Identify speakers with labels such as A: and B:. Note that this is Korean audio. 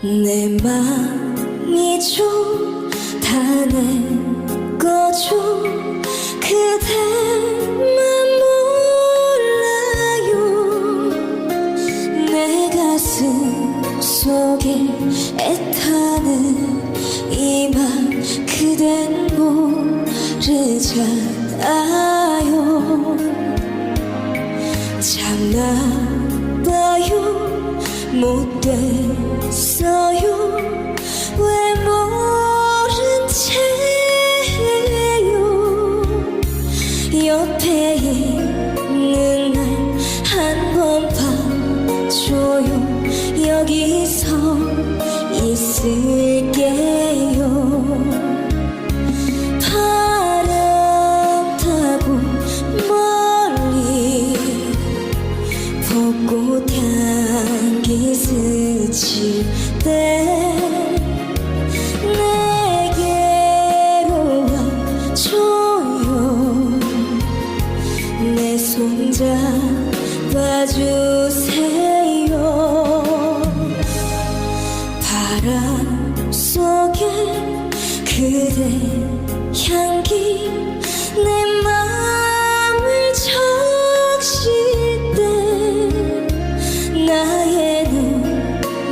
A: 내 맘이죠 다내 거죠. 그대만 몰라요. 내 가슴 속에 애타는 이 맘 그댄 모르잖아요. 참나봐요 못됐어요. 왜 모른 채요? 옆에 있는 날 한 번 봐줘요. 여기서 있을게요. 바람 타고 멀리 벚꽃 향 이 스칠 때 내게로 조용 내 손잡아주세요. 바람 속에 그대